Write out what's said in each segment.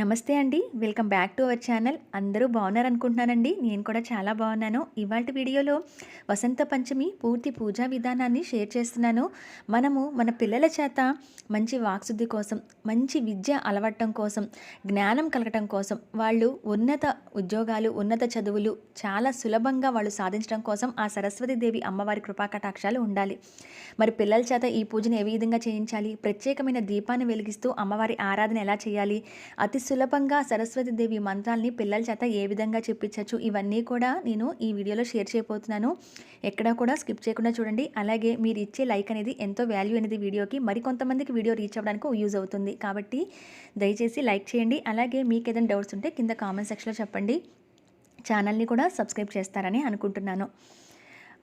నమస్తే అండి. Welcome back to our channel. అందరూ బాగున్నారు అనుకుంటున్నానండి నేను కూడా చాలా బాగున్నాను. ఇవాళ వీడియోలో వసంత పంచమి పూర్తి పూజా విధానాన్ని షేర్ చేస్తున్నాను. మనము మన పిల్లల చేత మంచి వాక్శుద్ధి కోసం మంచి విద్య అలవట్టం కోసం జ్ఞానం కలగటం కోసం వాళ్ళు ఉన్నత ఉద్యోగాలు ఉన్నత చదువులు చాలా సులభంగా వాళ్ళు సాధించడం కోసం ఆ సరస్వతి దేవి అమ్మవారి కృపాకటాక్షాలు ఉండాలి. మరి పిల్లల చేత ఈ పూజను ఏ విధంగా చేయించాలి? ప్రత్యేకమైన దీపాన్ని వెలిగిస్తూ అమ్మవారి ఆరాధన ఎలా చేయాలి? అతి సులభంగా సరస్వతి దేవి మంత్రాల్ని పిల్లల చేత ఏ విధంగా చెప్పించవచ్చు ఇవన్నీ కూడా నేను ఈ వీడియోలో షేర్ చేయబోతున్నాను. ఎక్కడా కూడా స్కిప్ చేయకుండా చూడండి. అలాగే మీరు ఇచ్చే లైక్ అనేది ఎంతో వాల్యూ అనేది వీడియోకి మరికొంతమందికి వీడియో రీచ్ అవ్వడానికి యూజ్ అవుతుంది. కాబట్టి దయచేసి లైక్ చేయండి. అలాగే మీకు ఏదైనా డౌట్స్ ఉంటే కింద కామెంట్ సెక్షన్లో చెప్పండి. ఛానల్ని కూడా సబ్స్క్రైబ్ చేస్తారని అనుకుంటున్నాను.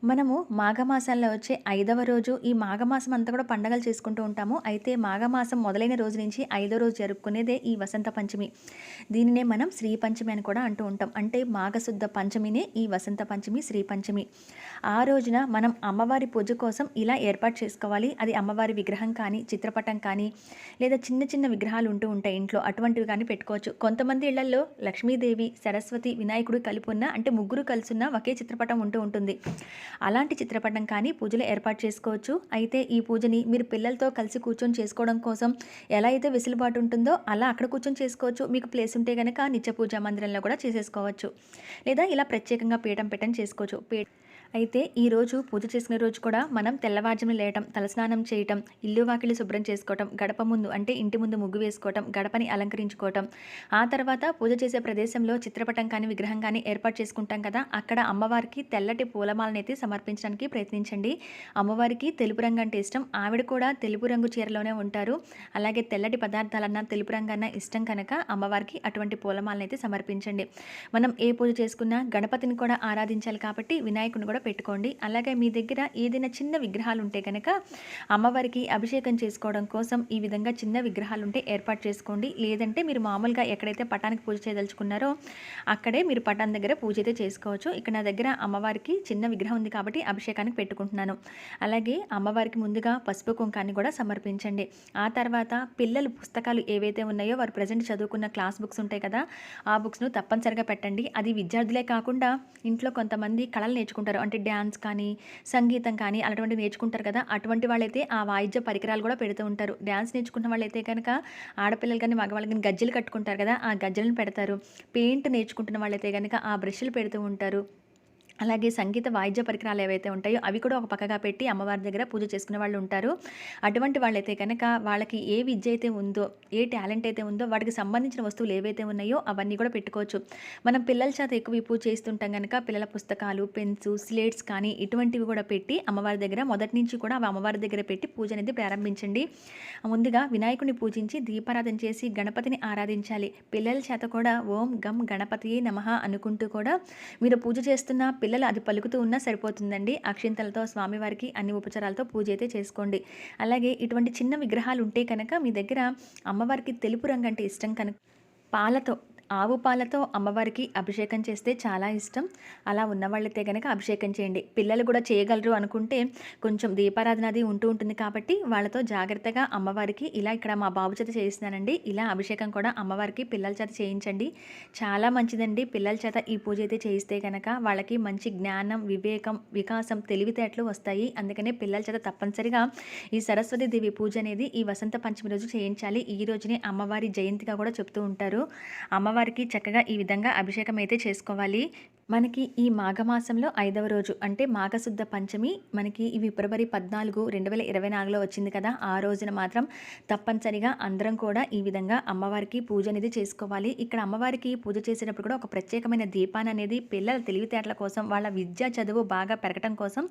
మనము మాఘమాసంలో వచ్చే ఐదవ రోజు ఈ మాఘమాసం అంతా కూడా పండగలు చేసుకుంటూ ఉంటాము. అయితే మాఘమాసం మొదలైన రోజు నుంచి ఐదో రోజు జరుపుకునేదే ఈ వసంత పంచమి. దీనినే మనం శ్రీ పంచమి అని కూడా అంటూ ఉంటాం. అంటే మాఘశుద్ధ పంచమినే ఈ వసంత పంచమి శ్రీ పంచమి. ఆ రోజున మనం అమ్మవారి పూజ కోసం ఇలా ఏర్పాటు చేసుకోవాలి. అది అమ్మవారి విగ్రహం కానీ చిత్రపటం కానీ లేదా చిన్న చిన్న విగ్రహాలు ఉంటూ ఉంటాయి ఇంట్లో. అటువంటివి కానీ పెట్టుకోవచ్చు. కొంతమంది ఇళ్ళలో లక్ష్మీదేవి సరస్వతి వినాయకుడు కలిపి ఉన్న అంటే ముగ్గురు కలిసి ఉన్న ఒకే చిత్రపటం ఉంటూ ఉంటుంది. అలాంటి చిత్రపటం కానీ పూజలు ఏర్పాటు చేసుకోవచ్చు. అయితే ఈ పూజని మీరు పిల్లలతో కలిసి కూర్చొని చేసుకోవడం కోసం ఎలా అయితే వెసులుబాటు ఉంటుందో అలా అక్కడ కూర్చొని చేసుకోవచ్చు. మీకు ప్లేస్ ఉంటే కనుక నిత్య పూజా మందిరంలో కూడా చేసేసుకోవచ్చు. లేదా ఇలా ప్రత్యేకంగా పీఠం పెట్టని చేసుకోవచ్చు. పీఠ అయితే ఈరోజు పూజ చేసుకునే రోజు కూడా మనం తెల్లవారుజామున లేయటం తలస్నానం చేయటం ఇల్లు వాకిళ్ళు శుభ్రం చేసుకోవటం గడప ముందు అంటే ఇంటి ముందు ముగ్గు వేసుకోవటం గడపని అలంకరించుకోవటం. ఆ తర్వాత పూజ చేసే ప్రదేశంలో చిత్రపటం కానీ విగ్రహం కానీ ఏర్పాటు చేసుకుంటాం కదా అక్కడ అమ్మవారికి తెల్లటి పూలమాలనైతే సమర్పించడానికి ప్రయత్నించండి. అమ్మవారికి తెలుపు రంగు అంటే ఇష్టం. ఆవిడ కూడా తెలుపు రంగు చీరలోనే ఉంటారు. అలాగే తెల్లటి పదార్థాలన్నా తెలుపు రంగు ఇష్టం కనుక అమ్మవారికి అటువంటి పూలమాలనైతే సమర్పించండి. మనం ఏ పూజ చేసుకున్నా గణపతిని కూడా ఆరాధించాలి కాబట్టి వినాయకుని కూడా పెట్టుకోండి. అలాగే మీ దగ్గర ఏదైనా చిన్న విగ్రహాలు ఉంటే కనుక అమ్మవారికి అభిషేకం చేసుకోవడం కోసం ఈ విధంగా చిన్న విగ్రహాలు ఉంటే ఏర్పాటు చేసుకోండి. లేదంటే మీరు మామూలుగా ఎక్కడైతే పటానికి పూజ చేయదలుచుకున్నారో అక్కడే మీరు పటాన్ దగ్గర పూజ అయితే చేసుకోవచ్చు. ఇక్కడ నా దగ్గర అమ్మవారికి చిన్న విగ్రహం ఉంది కాబట్టి అభిషేకానికి పెట్టుకుంటున్నాను. అలాగే అమ్మవారికి ముందుగా పసుపు కుంకాన్ని కూడా సమర్పించండి. ఆ తర్వాత పిల్లలు పుస్తకాలు ఏవైతే ఉన్నాయో వారు ప్రజెంట్ చదువుకున్న క్లాస్ బుక్స్ ఉంటాయి కదా ఆ బుక్స్ను తప్పనిసరిగా పెట్టండి. అది విద్యార్థులే కాకుండా ఇంట్లో కొంతమంది కళలు నేర్చుకుంటారు. అంటే డ్యాన్స్ కానీ సంగీతం కానీ అలాంటి నేర్చుకుంటారు కదా. అటువంటి వాళ్ళైతే ఆ వాయిద్య పరికరాలు కూడా పెడుతూ ఉంటారు. డ్యాన్స్ నేర్చుకున్న వాళ్ళైతే కనుక ఆడపిల్లలు కానీ మగవాళ్ళు కానీ గజ్జలు కట్టుకుంటారు కదా ఆ గజ్జలను పెడతారు. పెయింట్ నేర్చుకుంటున్న వాళ్ళైతే కనుక ఆ బ్రష్లు పెడుతూ ఉంటారు. అలాగే సంగీత వాయిద్య పరికరాలు ఏవైతే ఉంటాయో అవి కూడా ఒక పక్కగా పెట్టి అమ్మవారి దగ్గర పూజ చేసుకునే వాళ్ళు ఉంటారు. అటువంటి వాళ్ళైతే కనుక వాళ్ళకి ఏ విద్య అయితే ఉందో ఏ టాలెంట్ అయితే ఉందో వాటికి సంబంధించిన వస్తువులు ఏవైతే ఉన్నాయో అవన్నీ కూడా పెట్టుకోవచ్చు. మనం పిల్లల చేత ఎక్కువ ఈ పూజ చేస్తుంటాం కనుక పిల్లల పుస్తకాలు పెన్స్ స్లేట్స్ కానీ ఇటువంటివి కూడా పెట్టి అమ్మవారి దగ్గర మొదటి నుంచి కూడా అవి అమ్మవారి దగ్గర పెట్టి పూజ అనేది ప్రారంభించండి. ముందుగా వినాయకుని పూజించి దీపారాధన చేసి గణపతిని ఆరాధించాలి. పిల్లల చేత కూడా ఓం గం గణపతి నమః అనుకుంటూ కూడా మీరు పూజ చేస్తున్న పిల్లలు అది పలుకుతూ ఉన్నా సరిపోతుందండి. అక్షింతలతో స్వామివారికి అన్ని ఉపచారాలతో పూజ అయితే చేసుకోండి. అలాగే ఇటువంటి చిన్న విగ్రహాలు ఉంటే కనుక మీ దగ్గర అమ్మవారికి తెలుపు రంగు అంటే ఇష్టం కనుక పాలతో ఆవు పాలతో అమ్మవారికి అభిషేకం చేస్తే చాలా ఇష్టం. అలా ఉన్నవాళ్ళైతే కనుక అభిషేకం చేయండి. పిల్లలు కూడా చేయగలరు అనుకుంటే కొంచెం దీపారాధన అది ఉంటూ ఉంటుంది కాబట్టి వాళ్ళతో జాగ్రత్తగా అమ్మవారికి ఇలా ఇక్కడ మా బాబు చేత చేయిస్తున్నానండి. ఇలా అభిషేకం కూడా అమ్మవారికి పిల్లల చేత చేయించండి. చాలా మంచిదండి. పిల్లల చేత ఈ పూజ అయితే చేయిస్తే కనుక వాళ్ళకి మంచి జ్ఞానం వివేకం వికాసం తెలివితేటలు వస్తాయి. అందుకనే పిల్లల చేత తప్పనిసరిగా ఈ సరస్వతి దేవి పూజ అనేది ఈ వసంత పంచమి రోజు చేయించాలి. ఈ రోజునే అమ్మవారి జయంతిగా కూడా చెప్తూ ఉంటారు. అమ్మవారి అమ్మవారికి చక్కగా ఈ విధంగా అభిషేకం అయితే చేసుకోవాలి. మనకి ఈ మాఘమాసంలో ఐదవ రోజు అంటే మాఘశుద్ధ పంచమి మనకి ఈ ఫిబ్రవరి పద్నాలుగు రెండు వేల ఇరవై నాలుగులో వచ్చింది కదా. ఆ రోజున మాత్రం తప్పనిసరిగా అందరం కూడా ఈ విధంగా అమ్మవారికి పూజ అనేది చేసుకోవాలి. ఇక్కడ అమ్మవారికి పూజ చేసేటప్పుడు కూడా ఒక ప్రత్యేకమైన దీపాన్ని అనేది పిల్లల తెలివితేటల కోసం వాళ్ళ విద్యా చదువు బాగా పెరగటం కోసం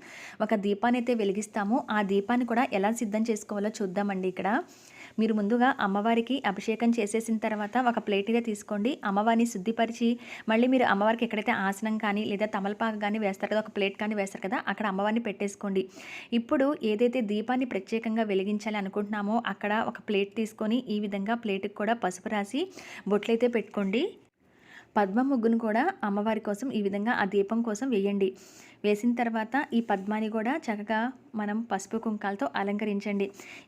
ఒక దీపాన్ని అయితే వెలిగిస్తాము. ఆ దీపాన్ని కూడా ఎలా సిద్ధం చేసుకోవాలో చూద్దామండి ఇక్కడ. మీరు ముందుగా అమ్మవారికి అభిషేకం చేసేసిన తర్వాత ఒక ప్లేట్ అయితే తీసుకోండి. అమ్మవారిని శుద్ధిపరిచి మళ్ళీ మీరు అమ్మవారికి ఎక్కడైతే ఆసనం కానీ లేదా తమలపాకు కానీ వేస్తారు కదా ఒక ప్లేట్ కానీ వేస్తారు కదా అక్కడ అమ్మవారిని పెట్టేసుకోండి. ఇప్పుడు ఏదైతే దీపాన్ని ప్రత్యేకంగా వెలిగించాలి అనుకుంటున్నామో అక్కడ ఒక ప్లేట్ తీసుకొని ఈ విధంగా ప్లేట్కి కూడా పసుపు రాసి బొట్లయితే పెట్టుకోండి. పద్మ ముగ్గును కూడా అమ్మవారి కోసం ఈ విధంగా ఆ దీపం కోసం వేయండి. వేసిన తర్వాత ఈ పద్మాని కూడా చక్కగా మనం పసుపు కుంకాలతో అలంకరించండి.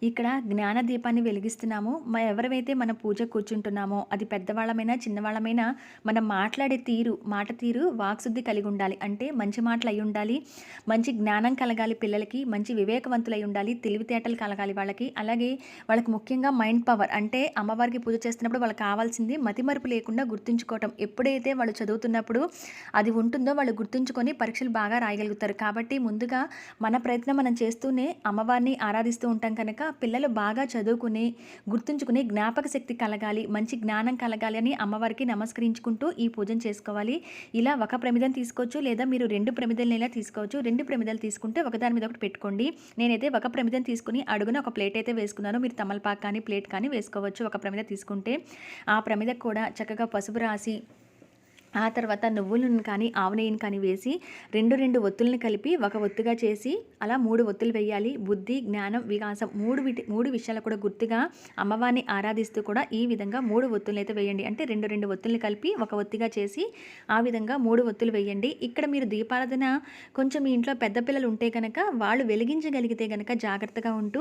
ఇక్కడ జ్ఞాన దీపాన్ని వెలిగిస్తున్నాము. ఎవరైతే మన పూజ కూర్చుంటున్నామో అది పెద్దవాళ్ళమైనా చిన్నవాళ్ళమైనా మనం మాట్లాడే తీరు మాట తీరు వాక్శుద్ధి కలిగి ఉండాలి. అంటే మంచి మాటలు అయి ఉండాలి మంచి జ్ఞానం కలగాలి పిల్లలకి మంచి వివేకవంతులై ఉండాలి తెలివితేటలు కలగాలి వాళ్ళకి. అలాగే వాళ్ళకి ముఖ్యంగా మైండ్ పవర్ అంటే అమ్మవారికి పూజ చేస్తున్నప్పుడు వాళ్ళకి కావాల్సింది మతిమరుపు లేకుండా గుర్తుంచుకోవటం. ఎప్పుడైతే వాళ్ళు చదువుతున్నప్పుడు అది ఉంటుందో వాళ్ళు గుర్తుంచుకొని పరీక్షలు బాగా రాయగలుగుతారు. కాబట్టి ముందుగా మన ప్రయత్నం మనం చేస్తూనే అమ్మవారిని ఆరాధిస్తూ ఉంటాం కనుక పిల్లలు బాగా చదువుకుని గుర్తుంచుకుని జ్ఞాపక శక్తి కలగాలి మంచి జ్ఞానం కలగాలి అని అమ్మవారికి నమస్కరించుకుంటూ ఈ పూజను చేసుకోవాలి. ఇలా ఒక ప్రమిదం తీసుకోవచ్చు లేదా మీరు రెండు ప్రమిదలనైనా తీసుకోవచ్చు. రెండు ప్రమిదలు తీసుకుంటే ఒకదాని మీద ఒకటి పెట్టుకోండి. నేనైతే ఒక ప్రమిదం తీసుకుని అడుగున ఒక ప్లేట్ అయితే వేసుకున్నాను. మీరు తమలపాకు కానీ ప్లేట్ కానీ వేసుకోవచ్చు ఒక ప్రమిద తీసుకుంటే. ఆ ప్రమిదకు కూడా చక్కగా పసుపు రాసి ఆ తర్వాత నువ్వులను కానీ ఆవు నెయ్యిని కానీ వేసి రెండు రెండు ఒత్తుల్ని కలిపి ఒక ఒత్తుగా చేసి అలా మూడు ఒత్తులు వేయాలి. బుద్ధి జ్ఞానం వికాసం మూడు విటి మూడు విషయాలు కూడా గుర్తుగా అమ్మవారిని ఆరాధిస్తూ కూడా ఈ విధంగా మూడు ఒత్తులు అయితే వేయండి. అంటే రెండు రెండు ఒత్తుల్ని కలిపి ఒక ఒత్తిగా చేసి ఆ విధంగా మూడు ఒత్తులు వేయండి. ఇక్కడ మీరు దీపారాధన కొంచెం మీ ఇంట్లో పెద్ద పిల్లలు ఉంటే కనుక వాళ్ళు వెలిగించగలిగితే కనుక జాగ్రత్తగా ఉంటూ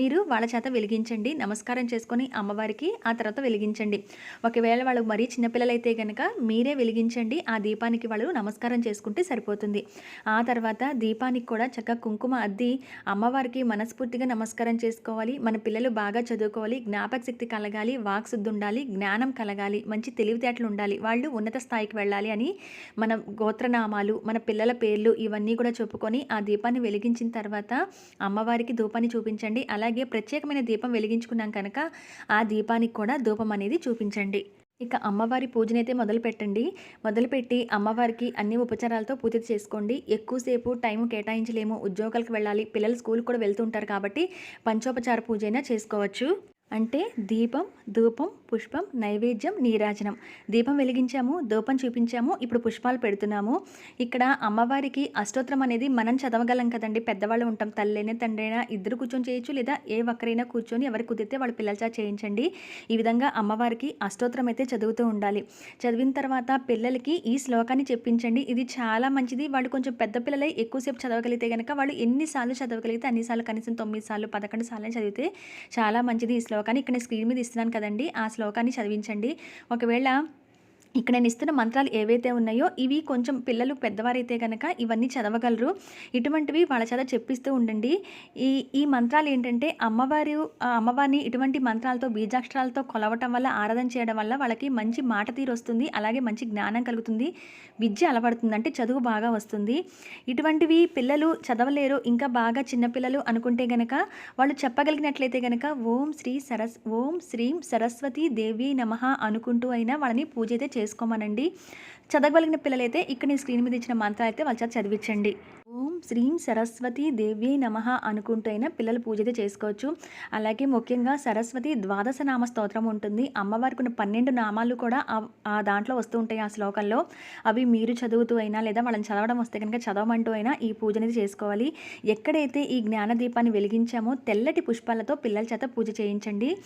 మీరు వాళ్ళ చేత వెలిగించండి. నమస్కారం చేసుకొని అమ్మవారికి ఆ తర్వాత వెలిగించండి. ఒకవేళ వాళ్ళు మరీ చిన్నపిల్లలైతే కనుక మీరే వెలిగించండి. ఆ దీపానికి వాళ్ళు నమస్కారం చేసుకుంటే సరిపోతుంది. ఆ తర్వాత దీపానికి కూడా చక్కగా కుంకుమ అద్ది అమ్మవారికి మనస్ఫూర్తిగా నమస్కారం చేసుకోవాలి. మన పిల్లలు బాగా చదువుకోవాలి. జ్ఞాపక శక్తి కలగాలి. వాక్శుద్ధి ఉండాలి. జ్ఞానం కలగాలి. మంచి తెలివితేటలు ఉండాలి. వాళ్ళు ఉన్నత స్థాయికి వెళ్ళాలి అని మన గోత్రనామాలు మన పిల్లల పేర్లు ఇవన్నీ కూడా చెప్పుకొని ఆ దీపాన్ని వెలిగించిన తర్వాత అమ్మవారికి ధూపాన్ని చూపించండి. అలాగే ప్రత్యేకమైన దీపం వెలిగించుకున్నాం కనుక ఆ దీపానికి కూడా ధూపం అనేది చూపించండి. ఇక అమ్మవారి పూజనైతే మొదలు పెట్టండి మొదలుపెట్టి అమ్మవారికి అన్ని ఉపచారాలతో పూజ చేసుకోండి. ఎక్కువసేపు టైం కేటాయించలేము. ఉద్యోగాలకు వెళ్ళాలి. పిల్లలు స్కూల్ కూడా వెళ్తుంటారు కాబట్టి పంచోపచార పూజ అయినా చేసుకోవచ్చు. అంటే దీపం ధూపం పుష్పం నైవేద్యం నీరాజనం. దీపం వెలిగించాము దూపం చూపించాము ఇప్పుడు పుష్పాలు పెడుతున్నాము. ఇక్కడ అమ్మవారికి అష్టోత్తరం అనేది మనం చదవగలం కదండి. పెద్దవాళ్ళు ఉంటాం తల్లైనా తండ్రైనా ఇద్దరు కూర్చొని చేయొచ్చు లేదా ఏ ఒక్కరైనా కూర్చొని ఎవరు కుదిరితే వాళ్ళ పిల్లల చేయించండి. ఈ విధంగా అమ్మవారికి అష్టోత్తరం అయితే చదువుతూ ఉండాలి. చదివిన తర్వాత పిల్లలకి ఈ శ్లోకాన్ని చెప్పించండి. ఇది చాలా మంచిది. వాళ్ళు కొంచెం పెద్ద పిల్లలై ఎక్కువసేపు చదవగలిగితే కనుక వాళ్ళు ఎన్నిసార్లు చదవగలిగితే అన్నిసార్లు కనీసం తొమ్మిది సార్లు పదకొండు సార్లు చదివితే చాలా మంచిది ఈ శ్లోకాన్ని. ఇక్కడ స్క్రీన్ మీద ఇస్తున్నాను కదండి. ఆ శ్లోకాన్ని చదివించండి. ఒకవేళ ఇక్కడ నేను ఇస్తున్న మంత్రాలు ఏవైతే ఉన్నాయో ఇవి కొంచెం పిల్లలు పెద్దవారైతే కనుక ఇవన్నీ చదవగలరు. ఇటువంటివి వాళ్ళ చేత చెప్పిస్తూ ఉండండి. ఈ ఈ మంత్రాలు ఏంటంటే అమ్మవారి అమ్మవారిని ఇటువంటి మంత్రాలతో బీజాక్షరాలతో కొలవటం వల్ల ఆరాధన చేయడం వల్ల వాళ్ళకి మంచి మాట తీరు వస్తుంది అలాగే మంచి జ్ఞానం కలుగుతుంది విద్య అలవడుతుంది అంటే చదువు బాగా వస్తుంది. ఇటువంటివి పిల్లలు చదవలేరు ఇంకా బాగా చిన్నపిల్లలు అనుకుంటే గనక వాళ్ళు చెప్పగలిగినట్లయితే గనక ఓం శ్రీ సరస్ ఓం శ్రీం సరస్వతి దేవి నమః అనుకుంటూ అయినా వాళ్ళని పూజ అయితే చేసుకోమనండి. చదవగలిగిన పిల్లలైతే ఇక్కడ నేను స్క్రీన్ మీద ఇచ్చిన మంత్రాలు అయితే వాళ్ళ చేత చదివించండి. ఓం శ్రీం సరస్వతి దేవి నమ అనుకుంటూ అయినా పిల్లలు పూజ అయితే చేసుకోవచ్చు. అలాగే ముఖ్యంగా సరస్వతి ద్వాదశ నామ స్తోత్రం ఉంటుంది. అమ్మవారికి ఉన్న పన్నెండు నామాలు కూడా ఆ- దాంట్లో వస్తూ ఉంటాయి ఆ శ్లోకంలో. అవి మీరు చదువుతూ అయినా లేదా వాళ్ళని చదవడం వస్తే కనుక చదవమంటూ అయినా ఈ పూజ అనేది చేసుకోవాలి. ఎక్కడైతే ఈ జ్ఞాన దీపాన్ని వెలిగించామో తెల్లటి పుష్పాలతో పిల్లల చేత పూజ చేయించండి.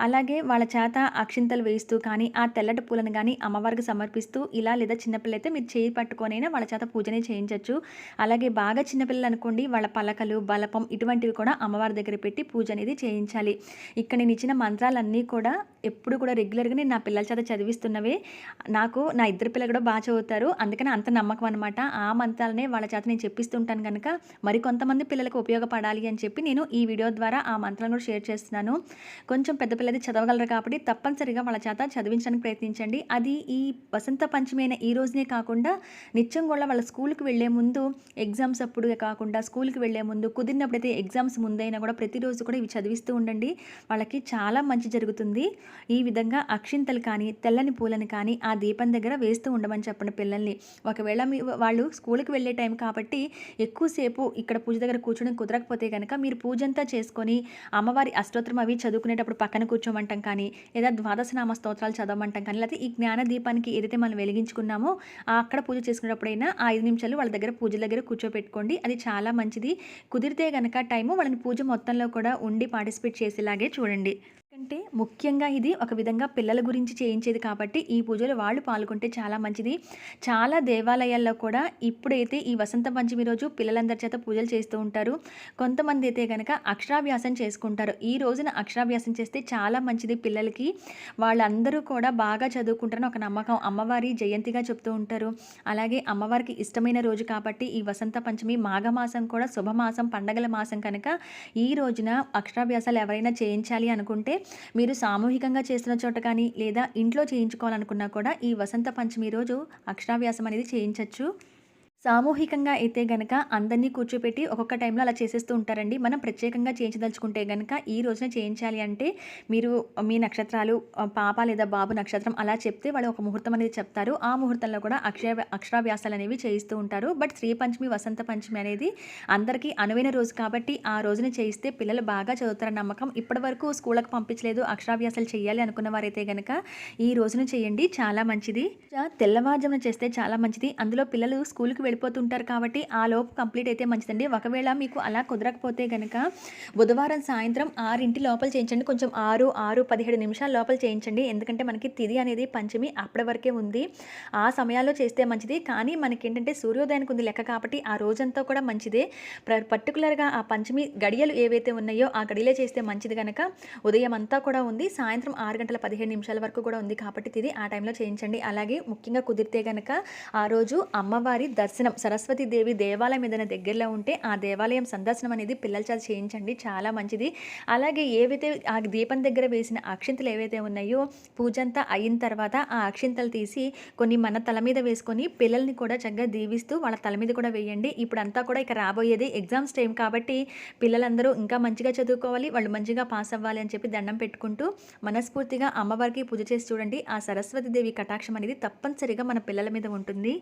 అలాగే వాళ్ళ చేత అక్షింతలు వేయిస్తూ కానీ ఆ తెల్లటి పూలను కానీ అమ్మవారికి సమర్పిస్తూ ఇలా లేదా చిన్నపిల్లలైతే మీరు చేయి పట్టుకొనైనా వాళ్ళ చేత పూజనే చేయించవచ్చు అలాగే బాగా చిన్నపిల్లలు అనుకోండి వాళ్ళ పలకలు బలపం ఇటువంటివి కూడా అమ్మవారి దగ్గర పెట్టి పూజ అనేది చేయించాలి. ఇక్కడ నేను ఇచ్చిన మంత్రాలన్నీ కూడా ఎప్పుడు కూడా రెగ్యులర్గా నేను నా పిల్లల చేత చదివిస్తున్నవే. నాకు నా ఇద్దరు పిల్లలు కూడా బాగా చదువుతారు. అందుకని అంత నమ్మకం అనమాట ఆ మంత్రాలనే వాళ్ళ చేత నేను చెప్పిస్తుంటాను కనుక మరి కొంతమంది పిల్లలకు ఉపయోగపడాలి అని చెప్పి నేను ఈ వీడియో ద్వారా ఆ మంత్రాలను కూడా షేర్ చేస్తున్నాను. కొంచెం పెద్ద పిల్లది చదవగలరు కాబట్టి తప్పనిసరిగా వాళ్ళ చేత చదివించడానికి ప్రయత్నించండి. అది ఈ వసంత పంచమైన అయిన ఈ రోజునే కాకుండా నిత్యం కూడా వాళ్ళ స్కూల్కి వెళ్ళే ముందు ఎగ్జామ్స్ అప్పుడు కాకుండా స్కూల్కి వెళ్ళే ముందు కుదిరినప్పుడైతే ఎగ్జామ్స్ ముందైనా కూడా ప్రతిరోజు కూడా ఇవి చదివిస్తూ ఉండండి. వాళ్ళకి చాలా మంచి జరుగుతుంది. ఈ విధంగా అక్షింతలు కానీ తెల్లని పూలను కానీ ఆ దీపం దగ్గర వేస్తూ ఉండమని చెప్పండి పిల్లల్ని. ఒకవేళ మీ వాళ్ళు స్కూల్కి వెళ్ళే టైం కాబట్టి ఎక్కువసేపు ఇక్కడ పూజ దగ్గర కూర్చోడం కుదరకపోతే కనుక మీరు పూజంతా చేసుకొని అమ్మవారి అష్టోత్తరం అవి చదువుకునేటప్పుడు పక్కన కూర్చోమంటాం కానీ లేదా ద్వాదశనామ స్తోత్రాలు చదవమంటాం కానీ లేకపోతే ఈ జ్ఞాన దీపానికి ఏదైతే మనం వెలిగించుకున్నామో చేసుకున్నామో. అక్కడ పూజ చేసుకునేటప్పుడైనా ఆ ఐదు నిమిషాలు వాళ్ళ దగ్గర పూజ దగ్గర కూర్చోపెట్టుకోండి. అది చాలా మంచిది. కుదిరితే కనుక టైము వాళ్ళని పూజ మొత్తంలో కూడా ఉండి పార్టిసిపేట్ చేసేలాగే చూడండి. అంటే ముఖ్యంగా ఇది ఒక విధంగా పిల్లల గురించి చేయించేది కాబట్టి ఈ పూజలో వాళ్ళు పాల్గొంటే చాలా మంచిది. చాలా దేవాలయాల్లో కూడా ఇప్పుడైతే ఈ వసంత పంచమి రోజు పిల్లలందరి చేత పూజలు చేస్తూ ఉంటారు. కొంతమంది అయితే కనుక అక్షరాభ్యాసం చేసుకుంటారు. ఈ రోజున అక్షరాభ్యాసం చేస్తే చాలా మంచిది పిల్లలకి. వాళ్ళందరూ కూడా బాగా చదువుకుంటారని ఒక నమ్మకం. అమ్మవారి జయంతిగా చెప్తూ ఉంటారు. అలాగే అమ్మవారికి ఇష్టమైన రోజు కాబట్టి ఈ వసంత పంచమి మాఘమాసం కూడా శుభమాసం పండగల మాసం కనుక ఈ రోజున అక్షరాభ్యాసాలు ఎవరైనా చేయించాలి అనుకుంటే మీరు సామూహికంగా చేస్తున్న చోట కానీ లేదా ఇంట్లో చేయించుకోవాలనుకున్నా కూడా ఈ వసంత పంచమి రోజు అక్షరాభ్యాసం అనేది చేయించవచ్చు సామూహికంగా అయితే గనక అందరినీ కూర్చోపెట్టి ఒక్కొక్క టైంలో అలా చేసేస్తూ ఉంటారండి. మనం ప్రత్యేకంగా చేయించదలుచుకుంటే గనక ఈ రోజున చేయించాలి అంటే మీరు మీ నక్షత్రాలు పాప లేదా బాబు నక్షత్రం అలా చెప్తే వాళ్ళు ఒక ముహూర్తం అనేది చెప్తారు. ఆ ముహూర్తంలో కూడా అక్షర అక్షరాభ్యాసాలు అనేవి చేయిస్తూ ఉంటారు. బట్ శ్రీ పంచమి వసంత పంచమి అనేది అందరికీ అనువైన రోజు కాబట్టి ఆ రోజున చేయిస్తే పిల్లలు బాగా చదువుతారన్న నమ్మకం ఇప్పటి వరకు స్కూళ్ళకు పంపించలేదు. అక్షరాభ్యాసాలు చేయాలి అనుకున్న వారైతే గనక ఈ రోజున చేయండి. చాలా మంచిది. తెల్లవారుజామున చేస్తే చాలా మంచిది. అందులో పిల్లలు స్కూల్కి వెళ్ళిపోతుంటారు కాబట్టి ఆ లోపు కంప్లీట్ అయితే మంచిదండి. ఒకవేళ మీకు అలా కుదరకపోతే కనుక బుధవారం సాయంత్రం ఆరింటి లోపల చేయించండి. కొంచెం ఆరు ఆరు పదిహేడు నిమిషాల లోపల చేయించండి. ఎందుకంటే మనకి తిది అనేది పంచమి అప్పటి వరకే ఉంది. ఆ సమయాల్లో చేస్తే మంచిది. కానీ మనకి ఏంటంటే సూర్యోదయానికి ఉంది లెక్క కాబట్టి ఆ రోజంతా కూడా మంచిదే. పర్టికులర్గా ఆ పంచమి గడియలు ఏవైతే ఉన్నాయో ఆ గడియలే చేస్తే మంచిది కనుక ఉదయం అంతా కూడా ఉంది. సాయంత్రం ఆరు గంటల పదిహేను నిమిషాల వరకు కూడా ఉంది కాబట్టి తిది ఆ టైంలో చేయించండి. అలాగే ముఖ్యంగా కుదిరితే కనుక ఆ రోజు అమ్మవారి దర్శనం సందర్శనం దేవి దేవాలయం ఏదైనా దగ్గరలో ఉంటే ఆ దేవాలయం సందర్శనం అనేది పిల్లల చేత చేయించండి. చాలా మంచిది. అలాగే ఏవైతే ఆ దీపం దగ్గర వేసిన అక్షింతలు ఏవైతే ఉన్నాయో పూజంతా అయిన తర్వాత ఆ అక్షింతలు తీసి కొన్ని మన తల మీద వేసుకొని పిల్లల్ని కూడా చక్కగా దీవిస్తూ వాళ్ళ తల మీద కూడా వేయండి. ఇప్పుడు అంతా కూడా ఇక రాబోయేది ఎగ్జామ్స్ టైం కాబట్టి పిల్లలందరూ ఇంకా మంచిగా చదువుకోవాలి వాళ్ళు మంచిగా పాస్ అవ్వాలి అని చెప్పి దండం పెట్టుకుంటూ మనస్ఫూర్తిగా అమ్మవారికి పూజ చేసి చూడండి. ఆ సరస్వతి దేవి కటాక్షం అనేది తప్పనిసరిగా మన పిల్లల మీద ఉంటుంది.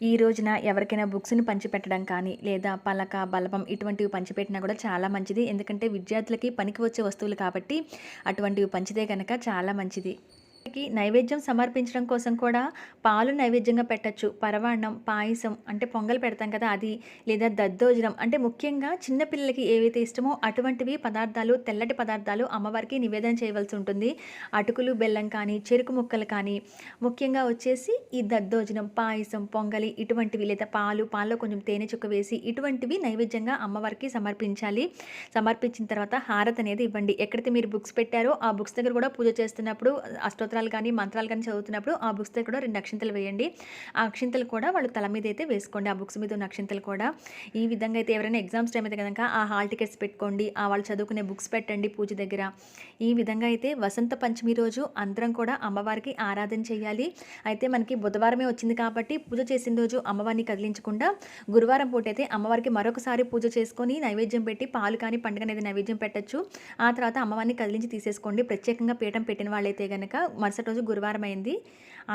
ఈ రోజున ఎవరికైనా బుక్స్ని పంచిపెట్టడం కానీ లేదా పలక బలపం ఇటువంటివి పంచిపెట్టినా కూడా చాలా మంచిది. ఎందుకంటే విద్యార్థులకి పనికి వచ్చే వస్తువులు కాబట్టి అటువంటివి పంచితే కనుక చాలా మంచిది. నైవేద్యం సమర్పించడం కోసం కూడా పాలు నైవేద్యంగా పెట్టచ్చు. పరవాణం పాయసం అంటే పొంగల్ పెడతాం కదా అది. లేదా దద్దోజనం అంటే ముఖ్యంగా చిన్నపిల్లలకి ఏవైతే ఇష్టమో అటువంటివి పదార్థాలు తెల్లటి పదార్థాలు అమ్మవారికి నివేదన చేయవలసి ఉంటుంది. అటుకులు బెల్లం కానీ చెరుకు ముక్కలు కానీ ముఖ్యంగా వచ్చేసి ఈ దద్దోజనం పాయసం పొంగలి ఇటువంటివి లేదా పాలు పాల్లో కొంచెం తేనె చుక్క వేసి ఇటువంటివి నైవేద్యంగా అమ్మవారికి సమర్పించాలి. సమర్పించిన తర్వాత హారత్ అనేది ఇవ్వండి. ఎక్కడైతే మీరు బుక్స్ పెట్టారో ఆ బుక్స్ దగ్గర కూడా పూజ చేస్తున్నప్పుడు అష్టో స్తోత్రాలు కానీ మంత్రాలు కానీ చదువుతున్నప్పుడు ఆ బుక్స్తో కూడా రెండు అక్షింతలు వేయండి. ఆ అక్షింతలు కూడా వాళ్ళు తల మీద అయితే వేసుకోండి. ఆ బుక్స్ మీద ఉన్న అక్షింతలు కూడా. ఈ విధంగా అయితే ఎవరైనా ఎగ్జామ్స్ టైం అయితే కనుక ఆ హాల్ టికెట్స్ పెట్టుకోండి. ఆ వాళ్ళు చదువుకునే బుక్స్ పెట్టండి పూజ దగ్గర. ఈ విధంగా అయితే వసంత పంచమి రోజు అందరం కూడా అమ్మవారికి ఆరాధన చేయాలి. అయితే మనకి బుధవారమే వచ్చింది కాబట్టి పూజ చేసిన రోజు అమ్మవారిని కదిలించకుండా గురువారం పూట అయితే అమ్మవారికి మరొకసారి పూజ చేసుకొని నైవేద్యం పెట్టి పాలు కానీ పండుగ అనేది నైవేద్యం పెట్టచ్చు. ఆ తర్వాత అమ్మవారిని కదిలించి తీసేసుకోండి. ప్రత్యేకంగా పీఠం పెట్టిన వాళ్ళైతే కనుక మరుసటి రోజు గురువారం అయింది.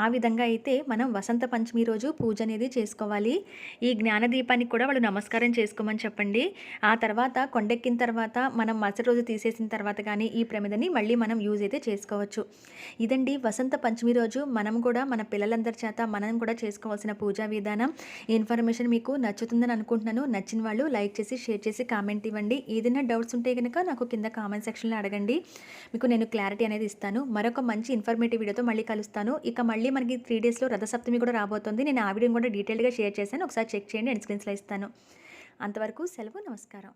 ఆ విధంగా అయితే మనం వసంత పంచమి రోజు పూజ అనేది చేసుకోవాలి. ఈ జ్ఞానదీపానికి కూడా వాళ్ళు నమస్కారం చేసుకోమని చెప్పండి. ఆ తర్వాత కొండెక్కిన తర్వాత మనం మరుసటి రోజు తీసేసిన తర్వాత కానీ ఈ ప్రమిదని మళ్ళీ మనం యూజ్ అయితే చేసుకోవచ్చు. ఇదండి వసంత పంచమి రోజు మనం కూడా మన పిల్లలందరి చేత మనం కూడా చేసుకోవాల్సిన పూజా విధానం. ఈ ఇన్ఫర్మేషన్ మీకు నచ్చుతుందని అనుకుంటున్నాను. నచ్చిన వాళ్ళు లైక్ చేసి షేర్ చేసి కామెంట్ ఇవ్వండి. ఏదైనా డౌట్స్ ఉంటే కనుక నాకు కింద కామెంట్ సెక్షన్లో అడగండి. మీకు నేను క్లారిటీ అనేది ఇస్తాను. మరొక మంచి ఇన్ఫర్మేటివ్ వీడియోతో మళ్ళీ కలుస్తాను. ఇక మళ్ళీ మనకి త్రీ డేస్లో రథసప్తమి కూడా రాబోతుంది. నేను ఆ వీడియోని కూడా డీటెయిల్గా షేర్ చేశాను. ఒకసారి చెక్ చేయండి ఎండ్ స్క్రీన్స్లో ఇస్తాను. అంతవరకు సెలవు నమస్కారం.